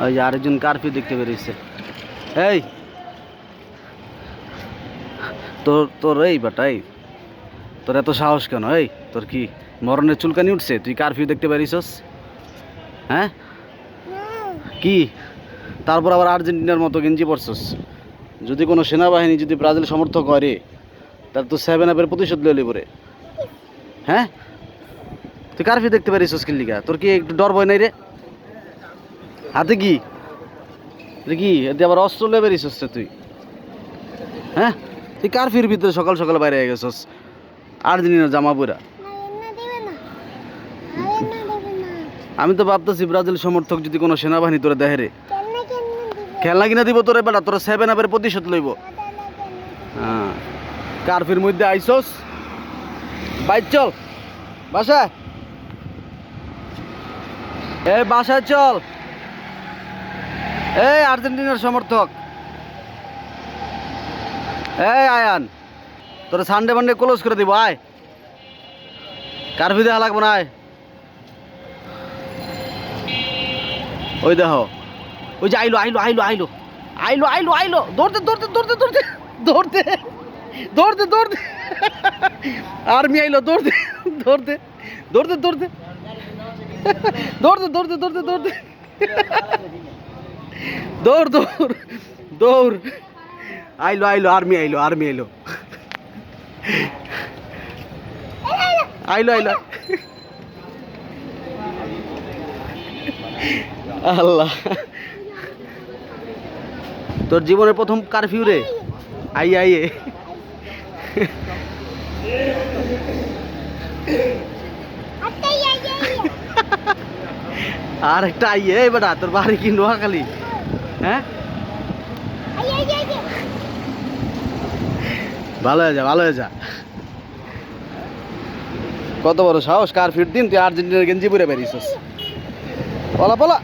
ওই যে আরেকজন কারফিউ দেখতে বেরিয়েছে এই! তোর তোর এই বাটাই তোর এত সাহস কেন, এই! তোর কি মরণের চুলকানি উঠছে? তুই কারফিউ দেখতে পারিসস হ্যাঁ? কি? তারপর আবার আর্জেন্টিনার মতো গেঞ্জি পরছস? যদি কোনো সেনাবাহিনী যদি ব্রাজিল সমর্থক করে তাহলে তো সেভেন আপের প্রতিশোধ লইলি পরে হ্যাঁ? তুই কারফিউ দেখতে পারিস কিল্লিকা তোর কি একটু ডর ভয় নাই রে? হাতে কি? কি? এতে আবার অস্ত্র লেবে বেরিয়েছিস তুই? হ্যাঁ? তুই কারফিউর ভিতরে সকাল সকাল বাইরে গেছস? আর্জেন্টিনার জামা পুরা আমি তো ভাবতেছি, ব্রাজিল সমর্থক যদি কোনো সেনাবাহিনী তোরা দেখে রে। খেলনা কিনা দিব তোরে বেটা, তোরা সেভেন আপের প্রতিশোধ লইব। হ্যাঁ। কারফির মধ্যে আইসস? বাইর চল। বাসায়। এ, বাসায় চল। এই আর্জেন্টিনার সমর্থক। এই আয়ান, তোরা সানডে মানডে ক্লোজ করে দিব, আয়। কারফি দেখা লাগবো না, আয়। ওই দেখো, ওই যে আইলো আইলো আইলো আইলো। আইলো আইলো আইলো। দৌড়তে দৌড়তে দৌড়তে দৌড়তে দৌড়তে দৌড়তে দৌড়তে। আর্মি আইলো, দৌড়তে দৌড়তে দৌড়তে দৌড়তে। দৌড়তে দৌড়তে দৌড়তে দৌড়তে। দৌড় দৌড় দৌড়। আইলো আইলো আর্মি আইলো আর্মি আইলো। আইলো আইলো। আল্লাহ। তোর জীবনের প্রথম কারফিউ রে? আই আইয়ে আর একটা আইয়ে বেটা তোর বাড়ি কি নোয়াখালী? হ্যাঁ? ভালো হয়ে যা, ভালো হয়ে যা। কত বড় সাহস, কার ফিট দিন, তুই আর্জেন্টিনার গেঞ্জি পরে বেরিয়েছিস। বলা পলা।